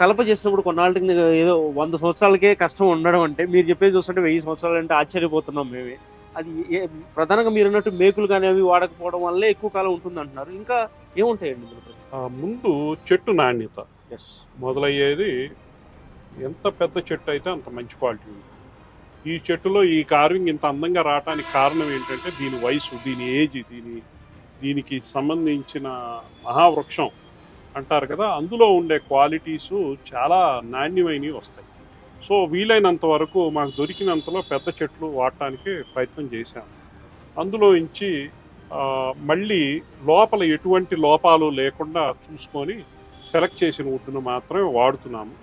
కలప చేసినప్పుడు కొన్నాళ్ళకి ఏదో వంద సంవత్సరాలకే కష్టం ఉండడం అంటే మీరు చెప్పేది చూస్తుంటే వెయ్యి సంవత్సరాలు అంటే ఆశ్చర్యపోతున్నాం మేమే. అది ప్రధానంగా మీరు అన్నట్టు మేకులు కానీ అవి వాడకపోవడం వల్లే ఎక్కువ కాలం ఉంటుంది అంటున్నారు ఇంకా ఏముంటాయండి ముందు చెట్టు నాణ్యత. ఎస్ మొదలయ్యేది ఎంత పెద్ద చెట్టు అయితే అంత మంచి క్వాలిటీ ఉంది. ఈ చెట్టులో ఈ కార్వింగ్ ఇంత అందంగా రావడానికి కారణం ఏంటంటే దీని వయసు దీని ఏజ్ దీని దీనికి సంబంధించిన మహావృక్షం. అంటారు కదా అందులో ఉండే క్వాలిటీసు చాలా నాణ్యమైనవి వస్తాయి. సో వీలైనంత వరకు మాకు దొరికినంతలో పెద్ద చెట్లు వాడటానికి ప్రయత్నం చేశాము అందులో నుంచి మళ్ళీ లోపల ఎటువంటి లోపాలు లేకుండా చూసుకొని సెలెక్ట్ చేసిన వుడ్ను మాత్రమే వాడుతున్నాము.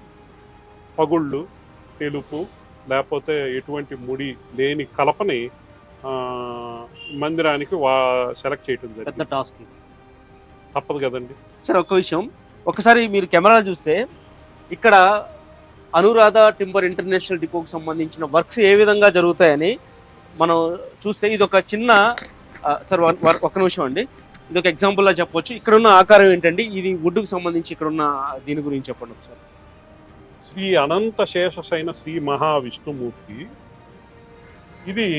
పగుళ్ళు తెలుపు లేకపోతే ఎటువంటి ముడి లేని కలపని మందిరానికి వా సెలెక్ట్ చేయటం పెద్ద జరిగింది. టాస్క్ తప్పదు కదండి. సరే ఒక్క విషయం. ఒకసారి మీరు కెమెరా చూస్తే ఇక్కడ అనురాధ టింబర్ ఇంటర్నేషనల్ డిపోకి సంబంధించిన వర్క్స్ ఏ విధంగా జరుగుతాయని మనం చూస్తే ఇది ఒక చిన్న సార్ ఒక్క నిమిషం అండి. ఇది ఒక ఎగ్జాంపుల్లా చెప్పొచ్చు. ఇక్కడ ఉన్న ఆకారం ఏంటండి? ఇది వుడ్కి సంబంధించి ఇక్కడ ఉన్న దీని గురించి చెప్పండి ఒకసారి. శ్రీ అనంత శేషసైన శ్రీ మహావిష్ణుమూర్తి ఇది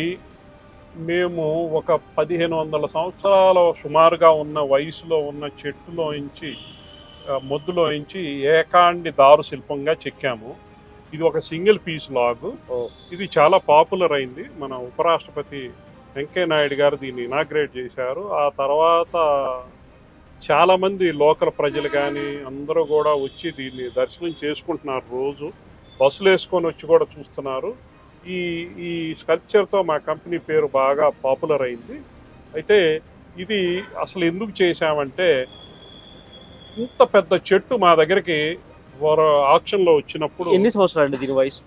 మేము ఒక పదిహేను వందల సంవత్సరాల సుమారుగా ఉన్న వయసులో ఉన్న చెట్టులోంచి మొద్దులోంచి ఏకాండి దారు శిల్పంగా చెక్కాము. ఇది ఒక సింగిల్ పీస్ లాగ్. ఇది చాలా పాపులర్ అయింది. మన ఉపరాష్ట్రపతి వెంకయ్య నాయుడు గారు దీన్ని ఇనాగ్రేట్ చేశారు. ఆ తర్వాత చాలామంది లోకల్ ప్రజలు కానీ అందరూ కూడా వచ్చి దీన్ని దర్శనం చేసుకుంటున్నారు రోజు. బస్సులు వేసుకొని వచ్చి కూడా చూస్తున్నారు. ఈ ఈ స్కల్ప్చర్తో మా కంపెనీ పేరు బాగా పాపులర్ అయింది. అయితే ఇది అసలు ఎందుకు చేశామంటే ఇంత పెద్ద చెట్టు మా దగ్గరికి వారు ఆక్షన్లో వచ్చినప్పుడు ఎన్ని సంవత్సరాలు అండి దీని వయసు?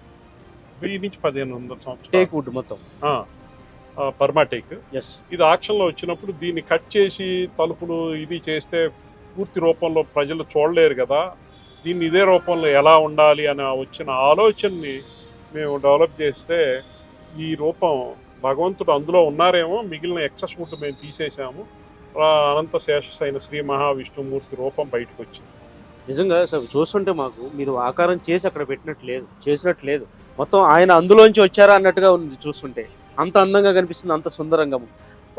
వెయ్యి నుంచి పదిహేను వందల సంవత్సరాలు. టేక్ వుడ్ మొత్తం. పర్మాటేక్. ఎస్ ఇది ఆక్షన్లో వచ్చినప్పుడు దీన్ని కట్ చేసి తలుపులు ఇది చేస్తే పూర్తి రూపంలో ప్రజలు చూడలేరు కదా. దీన్ని ఇదే రూపంలో ఎలా ఉండాలి అని వచ్చిన ఆలోచనని మేము డెవలప్ చేస్తే ఈ రూపం భగవంతుడు అందులో ఉన్నారేమో మిగిలిన ఎక్సెస్ ఫుడ్ మేము తీసేసాము. అనంత అనంత అయిన శ్రీ మహావిష్ణుమూర్తి రూపం బయటకు వచ్చింది. నిజంగా సార్ చూస్తుంటే మాకు మీరు ఆకారం చేసి అక్కడ పెట్టినట్టు లేదు చేసినట్టు లేదు. మొత్తం ఆయన అందులోంచి వచ్చారా అన్నట్టుగా ఉంది చూస్తుంటే. అంత అందంగా కనిపిస్తుంది అంత సుందరంగా.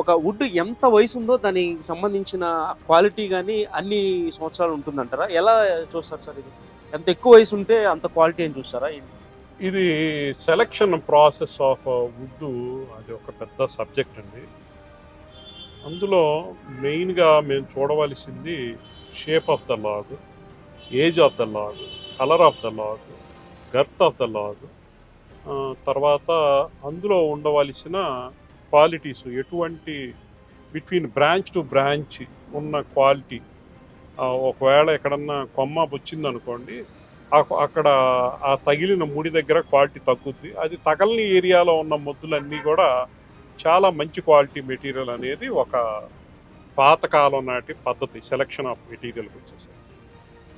ఒక వుడ్ ఎంత వయసు ఉందో దానికి సంబంధించిన క్వాలిటీ కానీ అన్ని సంవత్సరాలు ఉంటుందంటారా? ఎలా చూస్తారు సార్ ఇది? ఎంత ఎక్కువ వయసు ఉంటే అంత క్వాలిటీ అని చూస్తారా? ఇది సెలక్షన్ ప్రాసెస్ ఆఫ్ వుడ్ అది ఒక పెద్ద సబ్జెక్ట్ అండి. అందులో మెయిన్గా మేము చూడవలసింది shape of the log age of the log colour of the log girth of the log తర్వాత అందులో ఉండవలసిన క్వాలిటీస్ ఎటువంటి బిట్వీన్ బ్రాంచ్ టు బ్రాంచ్ ఉన్న క్వాలిటీ ఒకవేళ ఎక్కడన్నా కొమ్మ వచ్చిందనుకోండి అక్కడ ఆ తగిలిన ముడి దగ్గర క్వాలిటీ తగ్గుద్ది. అది తగలని ఏరియాలో ఉన్న మొద్దులన్నీ కూడా చాలా మంచి క్వాలిటీ మెటీరియల్ అనేది ఒక పాతకాలం నాటి పద్ధతి సెలక్షన్ ఆఫ్ మెటీరియల్కి వచ్చేసి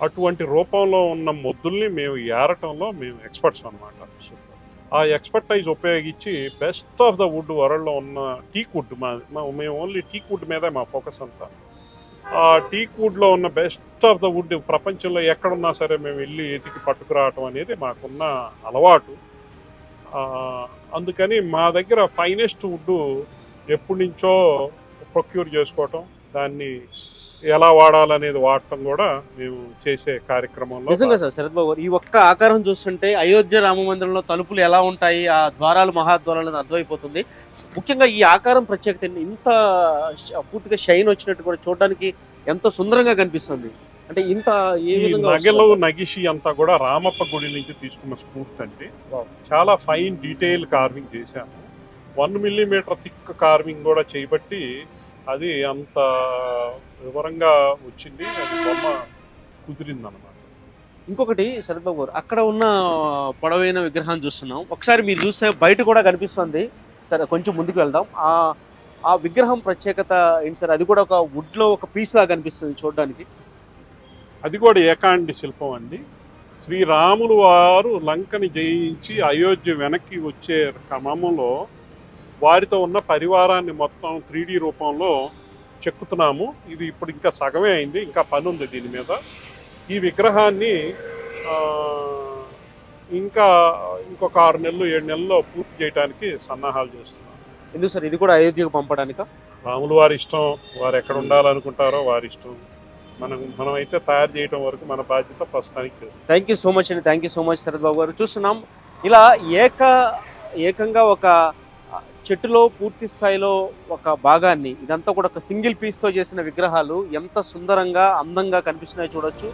అటువంటి రూపంలో ఉన్న మొద్దుల్ని మేము ఏరటంలో మేము ఎక్స్పర్ట్స్ అనమాట ఆ ఎక్స్పర్టైజ్ ఉపయోగించి బెస్ట్ ఆఫ్ ద వుడ్ వరల్డ్లో ఉన్న టీక్ వుడ్ మా మా- మేము ఓన్లీ టీక్ వుడ్ మీదే మా ఫోకస్ అంతా. ఆ టీక్ వుడ్లో ఉన్న బెస్ట్ ఆఫ్ ద వుడ్ ప్రపంచంలో ఎక్కడున్నా సరే మేము వెళ్ళి ఎతికి పట్టుకురావటం అనేది మాకున్న అలవాటు. అందుకని మా దగ్గర ఫైనెస్ట్ వుడ్ ఎప్పటి నుంచో ప్రొక్యూర్ చేసుకోవటం దాన్ని ఎలా వాడాలనేది వాడటం కూడా మేము చేసే కార్యక్రమంలో నిజంగా సార్ శరత్ బాబు గారు, ఈ ఒక్క ఆకారం చూస్తుంటే అయోధ్య రామ మందిరంలో తలుపులు ఎలా ఉంటాయి ఆ ద్వారాలు మహాద్వారాలు అర్థమైపోతుంది ముఖ్యంగా ఈ ఆకారం ప్రత్యేకత? ఇంత పూర్తిగా షైన్ వచ్చినట్టు కూడా చూడడానికి ఎంత సుందరంగా కనిపిస్తుంది అంటే ఇంత ఏ విధంగా నగలు? నగిషి అంతా కూడా రామప్ప గుడి నుంచి తీసుకున్న స్ఫూర్తి Wow. చాలా ఫైన్ డీటెయిల్ కార్వింగ్ చేశాము వన్ మిల్లీమీటర్ థిక్ కార్వింగ్ కూడా చేయబట్టి అది అంత వివరంగా వచ్చింది. అది బొమ్మ కుదిరింది అనమాట ఇంకొకటి శరత్ బాబు గారు అక్కడ ఉన్న పొడవైన విగ్రహాన్ని చూస్తున్నాం. ఒకసారి మీరు చూస్తే బయట కూడా కనిపిస్తుంది. సరే కొంచెం ముందుకు వెళ్దాం. ఆ ఆ విగ్రహం ప్రత్యేకత ఏంటి సార్? అది కూడా ఒక వుడ్లో ఒక పీస్ లాగా కనిపిస్తుంది చూడడానికి. అది కూడా ఏకాండి శిల్పం అండి. శ్రీరాములు వారు లంకని జయించి అయోధ్య వెనక్కి వచ్చే క్రమంలో వారితో ఉన్న పరివారాన్ని మొత్తం త్రీ రూపంలో చెక్కుతున్నాము. ఇది ఇప్పుడు ఇంకా సగమే అయింది ఇంకా పని ఉంది దీని మీద. ఈ విగ్రహాన్ని ఇంకా ఇంకొక ఆరు నెలలు ఏడు నెలల్లో పూర్తి చేయడానికి సన్నాహాలు చేస్తున్నాం. ఎందుకు సార్? ఇది కూడా అయోధ్యకు పంపడానిక? రాములు వారి ఇష్టం వారు ఎక్కడ ఉండాలనుకుంటారో వారి ఇష్టం. మనం మనం అయితే తయారు చేయడం వరకు మన బాధ్యత ప్రస్తుతానికి చేస్తాం థ్యాంక్ యూ సో మచ్ అండి. Thank you so much Sharath Babu గారు. చూస్తున్నాం ఇలా ఏక ఏకంగా ఒక చెట్టులో పూర్తి స్థాయిలో ఒక భాగాన్ని ఇదంతా కూడా ఒక సింగిల్ పీస్తో చేసిన విగ్రహాలు ఎంత సుందరంగా అందంగా కనిపిస్తున్నాయో చూడొచ్చు.